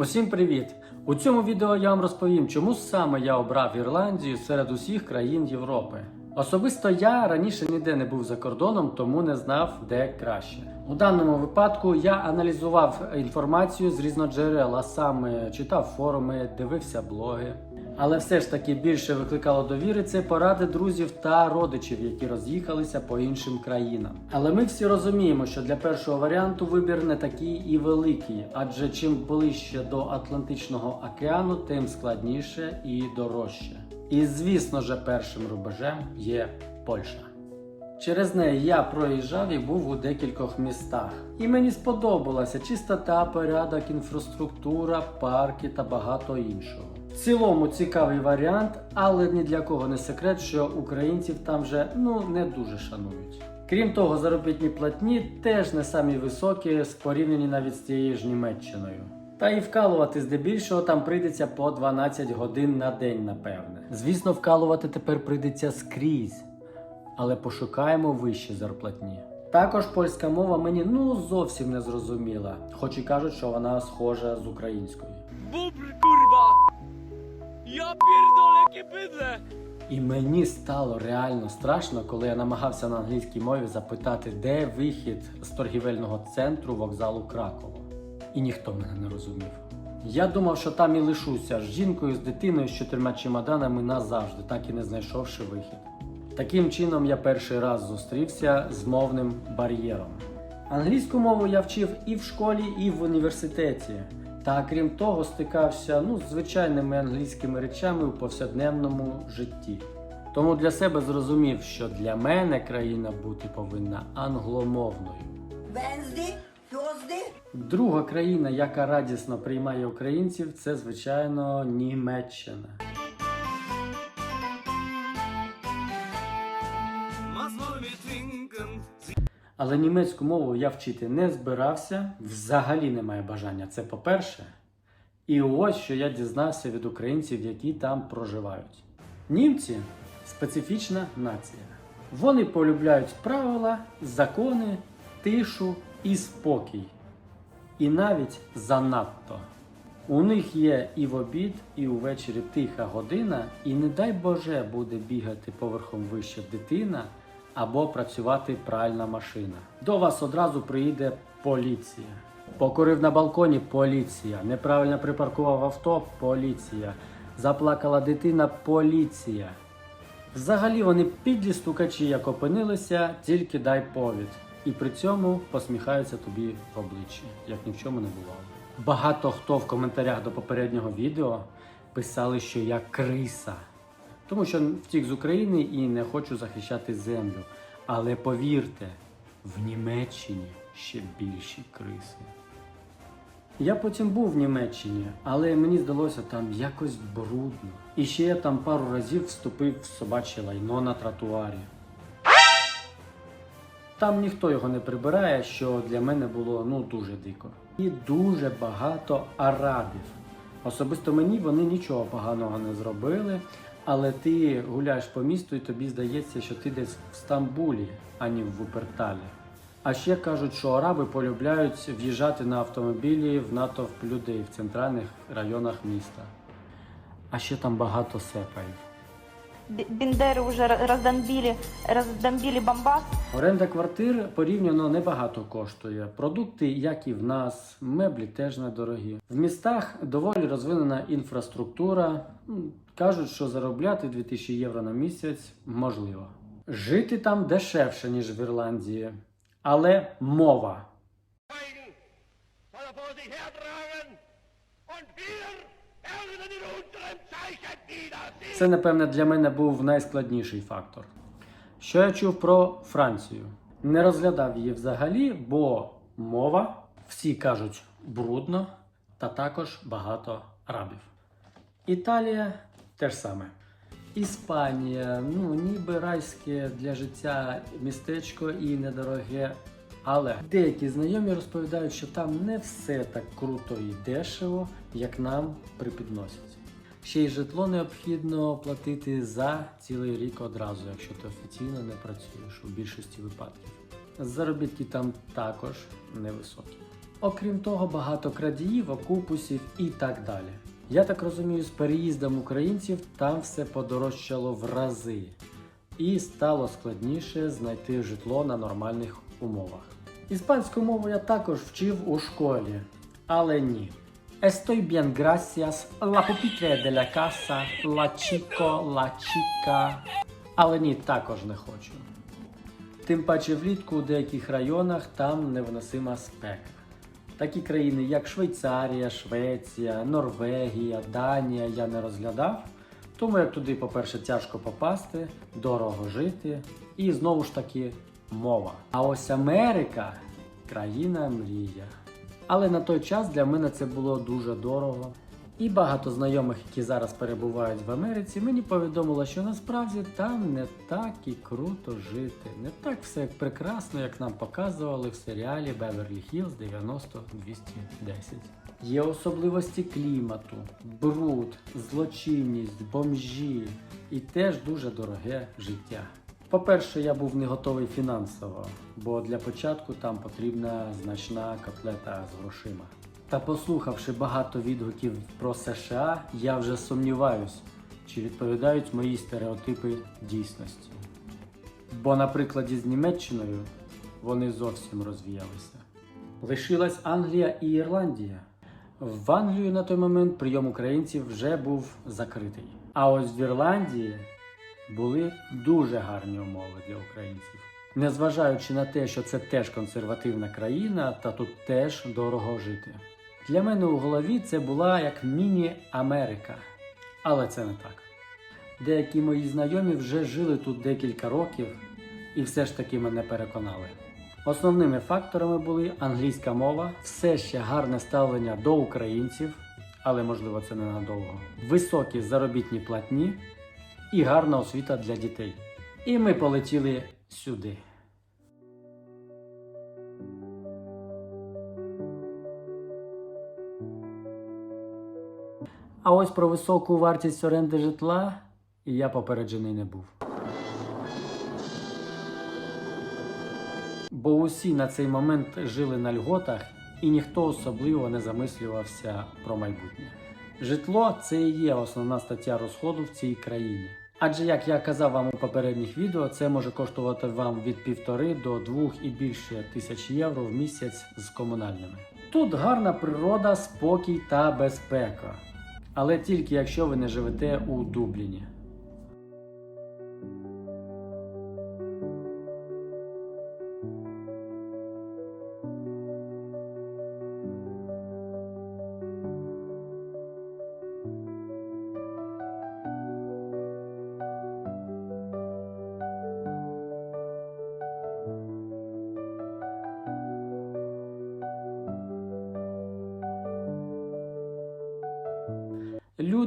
Усім привіт! У цьому відео я вам розповім, чому саме я обрав Ірландію серед усіх країн Європи. Особисто я раніше ніде не був за кордоном, тому не знав, де краще. У даному випадку я аналізував інформацію з різноджерел, а саме читав форуми, дивився блоги. Але все ж таки більше викликало довіри це поради друзів та родичів, які роз'їхалися по іншим країнам. Але ми всі розуміємо, що для першого варіанту вибір не такий і великий, адже чим ближче до Атлантичного океану, тим складніше і дорожче. І звісно же, першим рубежем є Польща. Через неї я проїжджав і був у декількох містах. І мені сподобалася чистота, порядок, інфраструктура, парки та багато іншого. В цілому цікавий варіант, але ні для кого не секрет, що українців там вже ну не дуже шанують. Крім того, заробітні платні теж не самі високі, порівняні навіть з тією ж Німеччиною. Та і вкалувати здебільшого там прийдеться по 12 годин на день, напевне. Звісно, вкалувати тепер прийдеться скрізь але пошукаємо вищі зарплатні. Також польська мова мені ну зовсім не зрозуміла, хоч і кажуть, що вона схожа з українською. Bubr, kurwa! Ja pierdolę, jakie bydle! І мені стало реально страшно, коли я намагався на англійській мові запитати, де вихід з торгівельного центру вокзалу Кракова. І ніхто мене не розумів. Я думав, що там і лишуся з жінкою, з дитиною, з чотирма чемоданами назавжди, так і не знайшовши вихід. Таким чином я перший раз зустрівся з мовним бар'єром. Англійську мову я вчив і в школі, і в університеті. Та крім того, стикався ну, з звичайними англійськими речами у повсякденному житті. Тому для себе зрозумів, що для мене країна бути повинна англомовною. Wednesday, Thursday, Друга країна, яка радісно приймає українців, це звичайно Німеччина. Але німецьку мову я вчити не збирався, взагалі немає бажання. Це по-перше. І ось що я дізнався від українців, які там проживають. Німці специфічна нація. Вони полюбляють правила, закони, тишу і спокій. І навіть занадто. У них є і в обід, і увечері тиха година, і не дай Боже буде бігати поверхом вище дитина або працювати пральна машина. До вас одразу приїде поліція. Покурив на балконі поліція. Неправильно припаркував авто поліція. Заплакала дитина поліція. Взагалі вони підлі стукачі, як опинилися, тільки дай повід. І при цьому посміхаються тобі в обличчі, як ні в чому не бувало. Багато хто в коментарях до попереднього відео писали, що я криса, тому що втік з України і не хочу захищати землю. Але повірте, в Німеччині ще більші криси. Я потім був в Німеччині, але мені здалося там якось брудно. І ще я там пару разів вступив в собаче лайно на тротуарі. Там ніхто його не прибирає, що для мене було ну дуже дико. І дуже багато арабів. Особисто мені вони нічого поганого не зробили, але ти гуляєш по місту і тобі здається, що ти десь в Стамбулі, а не в Вуперталі. А ще кажуть, що араби полюбляють в'їжджати на автомобілі в натовп людей в центральних районах міста. А ще там багато сепарів. Б- Бендеры уже ра- раздомбили, раздомбили Бомбас. Оренда квартир порівняно небагато коштує. Продукти, як і в нас, меблі теж недорогі. В містах доволі розвинена інфраструктура. Кажуть, що заробляти 2000 євро на місяць можливо. Жити там дешевше, ніж в Ірландії. Aber мова. Це, напевне, для мене був найскладніший фактор. Що я чув про Францію? Не розглядав її взагалі, бо мова, всі кажуть, брудно, та також багато арабів. Італія теж саме. Іспанія, ну ніби райське для життя містечко і недороге. Але деякі знайомі розповідають, що там не все так круто і дешево, як нам припідносять. Ще й житло необхідно платити за цілий рік одразу, якщо ти офіційно не працюєш у більшості випадків. Заробітки там також невисокі. Окрім того, багато крадіїв, окупусів і так далі. Я так розумію, з переїздом українців там все подорожчало в рази, і стало складніше знайти житло на нормальних умовах. Іспанську мову я також вчив у школі, але ні. Estoy bien, gracias. La pupitre de la casa, la chico, la chica. Але ні, також не хочу. Тим паче влітку у деяких районах там невиносима спека. Такі країни, як Швейцарія, Швеція, Норвегія, Данія я не розглядав, тому як туди, по-перше, тяжко попасти, дорого жити і знову ж таки мова. А ось Америка країна мрія. Але на той час для мене це було дуже дорого. І багато знайомих, які зараз перебувають в Америці, мені повідомило, що насправді там не так і круто жити, не так все прекрасно, як нам показували в серіалі Беверлі Хілз 90-210. Є особливості клімату, бруд, злочинність, бомжі і теж дуже дороге життя. По-перше, я був не готовий фінансово, бо для початку там потрібна значна котлета з грошима. Та послухавши багато відгуків про США, я вже сумніваюсь, чи відповідають мої стереотипи дійсності. Бо на прикладі з Німеччиною вони зовсім розвіялися. Лишилась Англія і Ірландія. В Англію на той момент прийом українців вже був закритий. А ось в Ірландії були дуже гарні умови для українців. Незважаючи на те, що це теж консервативна країна, та тут теж дорого жити. Для мене у голові це була як міні-Америка. Але це не так. Деякі мої знайомі вже жили тут декілька років і все ж таки мене переконали. Основними факторами були англійська мова, все ще гарне ставлення до українців, але можливо це ненадовго, високі заробітні платні і гарна освіта для дітей. І ми полетіли сюди. А ось про високу вартість оренди житла я попереджений не був. Бо усі на цей момент жили на льготах і ніхто особливо не замислювався про майбутнє. Житло це і є основна стаття розходу в цій країні. Адже, як я казав вам у попередніх відео, це може коштувати вам від півтори до двох і більше тисяч євро в місяць з комунальними. Тут гарна природа, спокій та безпека. Але тільки якщо ви не живете у Дубліні.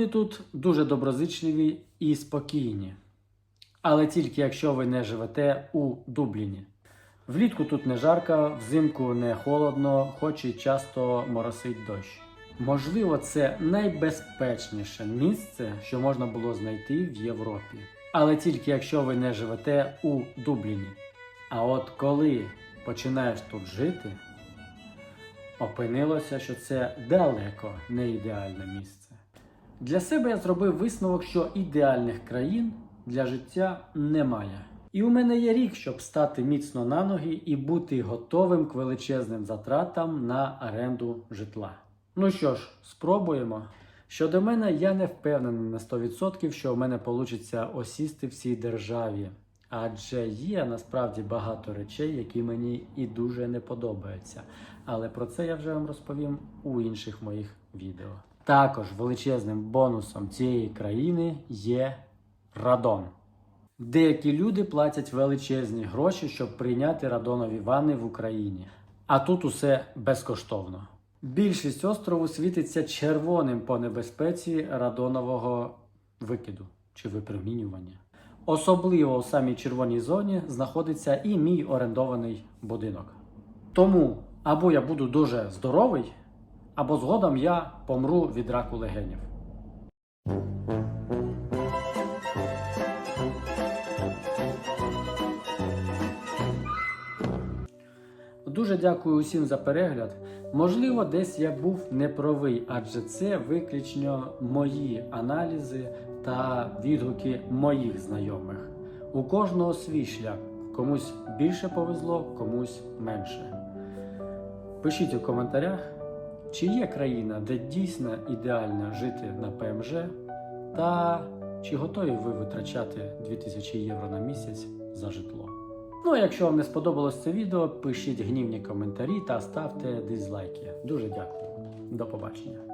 Люди тут дуже доброзичливі і спокійні. Але тільки якщо ви не живете у Дубліні. Влітку тут не жарко, взимку не холодно, хоч і часто моросить дощ. Можливо, це найбезпечніше місце, що можна було знайти в Європі. Але тільки якщо ви не живете у Дубліні. А от коли починаєш тут жити, опинилося, що це далеко не ідеальне місце. Для себе я зробив висновок, що ідеальних країн для життя немає. І у мене є рік, щоб стати міцно на ноги і бути готовим к величезним затратам на оренду житла. Ну що ж, спробуємо. Щодо мене, я не впевнений на 100%, що в мене вийде осісти в цій державі. Адже є насправді багато речей, які мені і дуже не подобаються. Але про це я вже вам розповім у інших моїх відео. Також величезним бонусом цієї країни є радон. Деякі люди платять величезні гроші, щоб прийняти радонові ванни в Україні. А тут усе безкоштовно. Більшість острову світиться червоним по небезпеці радонового викиду чи випромінювання. Особливо у самій червоній зоні знаходиться і мій орендований будинок. Тому або я буду дуже здоровий, або згодом я помру від раку легенів. Дуже дякую усім за перегляд. Можливо, десь я був неправий, адже це виключно мої аналізи та відгуки моїх знайомих. У кожного свій шлях. Комусь більше повезло, комусь менше. Пишіть у коментарях, чи є країна, де дійсно ідеально жити на ПМЖ, та чи готові ви витрачати 2000 євро на місяць за житло. Ну а якщо вам не сподобалось це відео, пишіть гнівні коментарі та ставте дизлайки. Дуже дякую. До побачення.